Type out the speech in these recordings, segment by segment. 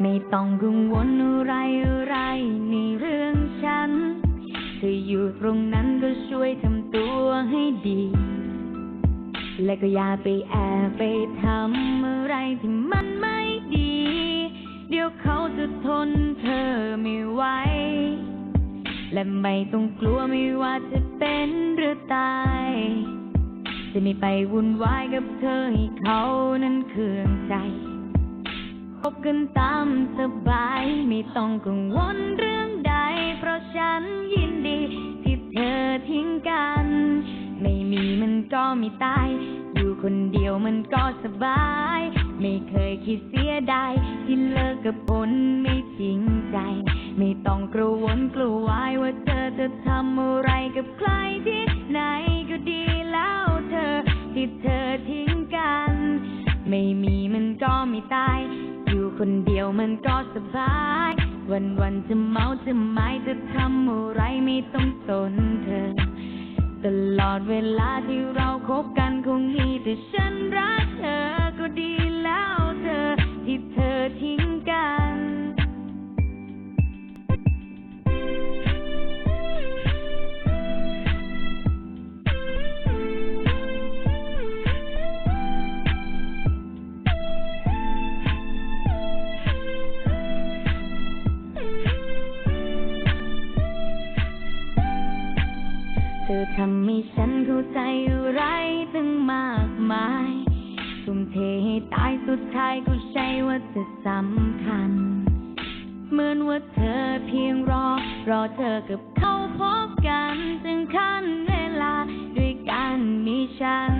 ไม่ต้องกังวลอะไรอะไรในเรื่องฉัน เธออยู่ตรงนั้นก็ช่วยทำตัวให้ดี และก็อย่าไปแอบไปทำอะไรที่มันไม่ดี เดี๋ยวเขาจะทนเธอไม่ไหว และไม่ต้องกลัวไม่ว่าจะเป็นหรือตาย จะไม่ไปวุ่นวายกับเธอให้เขานั้นเคืองใจ คบกันตามสบาย ไม่ต้องกังวลเรื่องใด เพราะฉันยินดี ที่เธอทิ้งกัน ไม่มีมันก็ไม่ตาย อยู่คนเดียวมันก็สบาย ไม่เคยคิดเสียดายที่เลิกกับคนไม่จริงใจ ไม่ต้องกระวนกลัววายว่าเธอจะทำอะไรกับใครที่ ไม่ตาย อยู่คนเดียวมันก็สบาย วันวันๆจะเมาจะไม้จะทำอะไรไม่ต้องสนเธอ ตลอดเวลาที่เราคบกันคงมีแต่ฉันรัก อทำให้ฉันเข้าใจอะไรตั้งมากมายทุ่มเทให้ตายสุดท้ายก็ใช่ว่าจะสำคัญ เหมือนว่าเธอเพียงรอ รอเธอกับเขาพบกันถึงขั้นเวลาด้วยกันมีฉัน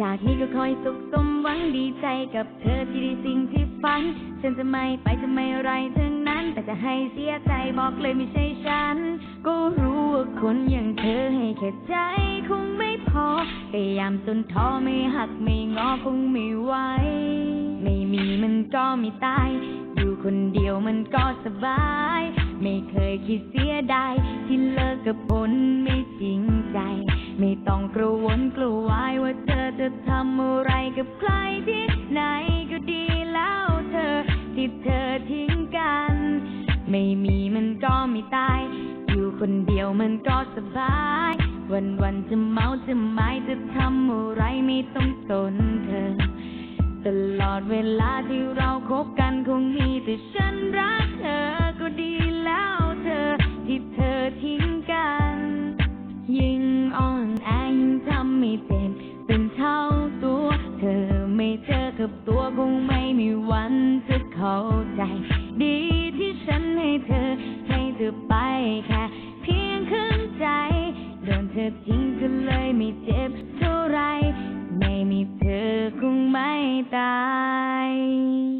จากนี้ก็คอยสุขสมหวังดีใจกับเธอที่ได้สิ่งที่ฝัน ฉันจะไม่ไปจะไม่อะไรทั้งนั้นแต่ จะให้เสียใจบอกเลยไม่ใช่ฉัน ก็รู้ว่าคนอย่างเธอให้แค่ใจคงไม่พอพยายามจนท้อไม่หักไม่งอคงไม่ไหวไม่มีมันก็ไม่ตาย อยู่คนเดียวมันก็สบาย ไม่เคยคิดเสียดายที่เลิกกับคนไม่จริงใจ ไม่ต้องกระวนกลัววายว่าเธอจะทำอะไรกับใคร ไม่มีมันก็ไม่ตาย อยู่คนเดียวมันก็สบาย วันวันจะเมาจะไม้จะทำอะไรไม่ต้องสนเธอ ตลอดเวลาที่เราคบกันคงมีแต่ฉันรักเธอก็ดีแล้วเธอ ที่เธอทิ้งกัน ยิ่งอ่อนแอยิ่งทำไม่เป็นเป็นเท่าตัว เธอไม่เจอกับตัวคงไม่มีวันจะเข้าใจดี เธอ ให้เธอไปแค่เพียงครึ่งใจ โดนเธอทิ้งก็เลยไม่เจ็บเท่าไร ไม่มีเธอคงไม่ตาย